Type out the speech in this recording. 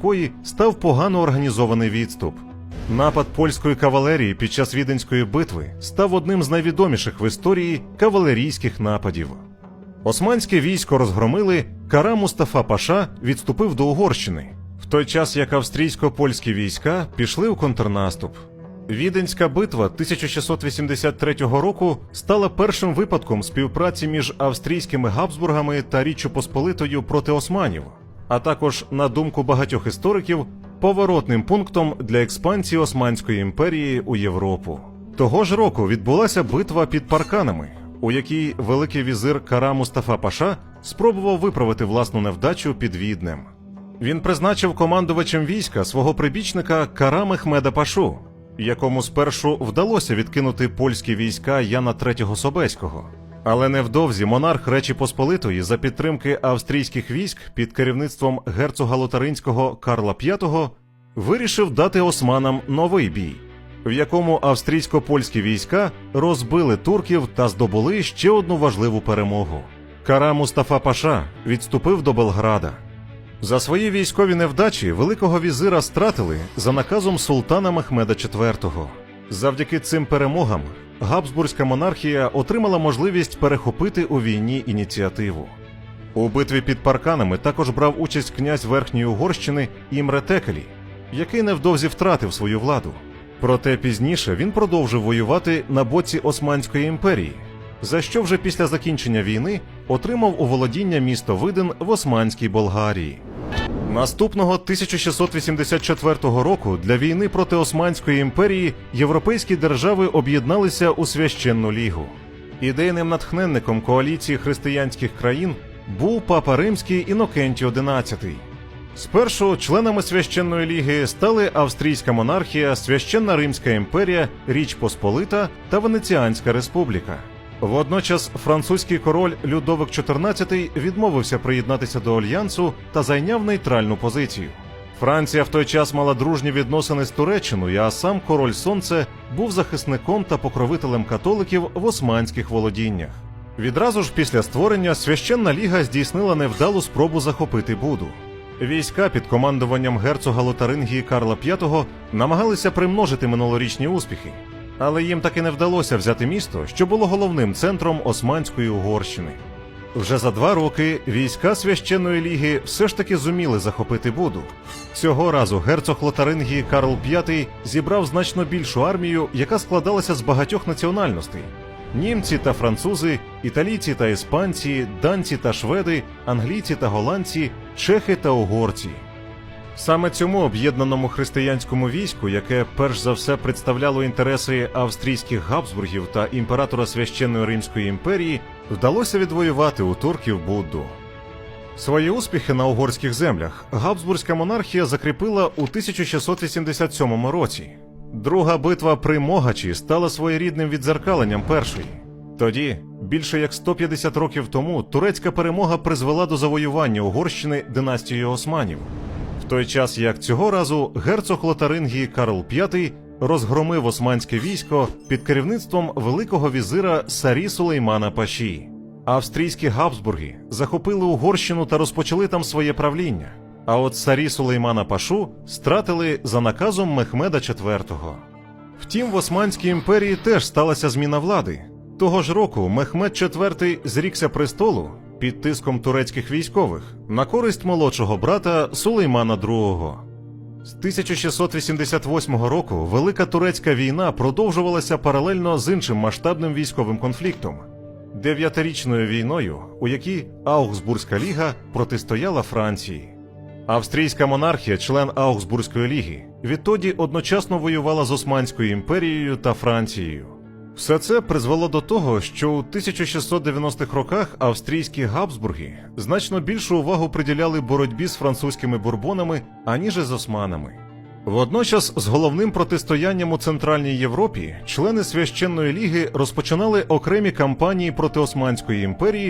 якої став погано організований відступ. Напад польської кавалерії під час Віденської битви став одним з найвідоміших в історії кавалерійських нападів. Османське військо розгромили, Кара Мустафа Паша відступив до Угорщини, в той час як австрійсько-польські війська пішли у контрнаступ. Віденська битва 1683 року стала першим випадком співпраці між австрійськими Габсбургами та Річчю Посполитою проти османів, а також, на думку багатьох істориків, поворотним пунктом для експансії Османської імперії у Європу. Того ж року відбулася битва під парканами, у якій великий візир Кара Мустафа Паша спробував виправити власну невдачу під Віднем. Він призначив командувачем війська свого прибічника Кара Мехмеда Пашу, якому спершу вдалося відкинути польські війська Яна III Собеського. Але невдовзі монарх Речі Посполитої за підтримки австрійських військ під керівництвом герцога Лотаринського Карла V вирішив дати османам новий бій, в якому австрійсько-польські війська розбили турків та здобули ще одну важливу перемогу. Кара Мустафа Паша відступив до Белграда. За свої військові невдачі великого візира стратили за наказом султана Мехмеда IV. Завдяки цим перемогам Габсбурзька монархія отримала можливість перехопити у війні ініціативу. У битві під парканами також брав участь князь Верхньої Угорщини Імре Текелі, який невдовзі втратив свою владу. Проте пізніше він продовжив воювати на боці Османської імперії, за що вже після закінчення війни отримав у володіння місто Видин в Османській Болгарії. Наступного 1684 року для війни проти Османської імперії європейські держави об'єдналися у священну лігу. Ідейним натхненником коаліції християнських країн був папа римський Інокентій XI. Спершу членами священної ліги стали австрійська монархія, священна Римська імперія, Річ Посполита та Венеціанська республіка. Водночас французький король Людовик XIV відмовився приєднатися до альянсу та зайняв нейтральну позицію. Франція в той час мала дружні відносини з Туреччиною, а сам король Сонце був захисником та покровителем католиків в османських володіннях. Відразу ж після створення священна ліга здійснила невдалу спробу захопити Буду. Війська під командуванням герцога Лотарингії Карла V намагалися примножити минулорічні успіхи, але їм таки не вдалося взяти місто, що було головним центром Османської Угорщини. Вже за два роки війська священної ліги все ж таки зуміли захопити Буду. Цього разу герцог Лотарингії Карл V зібрав значно більшу армію, яка складалася з багатьох національностей: німці та французи, італійці та іспанці, данці та шведи, англійці та голландці, чехи та угорці. Саме цьому об'єднаному християнському війську, яке перш за все представляло інтереси австрійських Габсбургів та імператора священної Римської імперії, вдалося відвоювати у турків Будду. Свої успіхи на угорських землях Габсбурзька монархія закріпила у 1687 році. Друга битва при Могачі стала своєрідним відзеркаленням першої. Тоді, більше як 150 років тому, турецька перемога призвела до завоювання Угорщини династією османів. Той час як цього разу герцог Лотарингії Карл V розгромив османське військо під керівництвом великого візира Сарі Сулеймана Паші. Австрійські Габсбурги захопили Угорщину та розпочали там своє правління. А от Сарі Сулеймана Пашу стратили за наказом Мехмеда IV. Втім, в Османській імперії теж сталася зміна влади. Того ж року Мехмед IV зрікся престолу під тиском турецьких військових на користь молодшого брата Сулеймана II. З 1688 року Велика Турецька війна продовжувалася паралельно з іншим масштабним військовим конфліктом дев'ятирічною війною, у якій Аугсбурзька ліга протистояла Франції. Австрійська монархія, член Аугсбурзької ліги, відтоді одночасно воювала з Османською імперією та Францією. Все це призвело до того, що у 1690-х роках австрійські Габсбурги значно більшу увагу приділяли боротьбі з французькими бурбонами, аніж з османами. Водночас, з головним протистоянням у Центральній Європі, члени священної ліги розпочинали окремі кампанії проти Османської імперії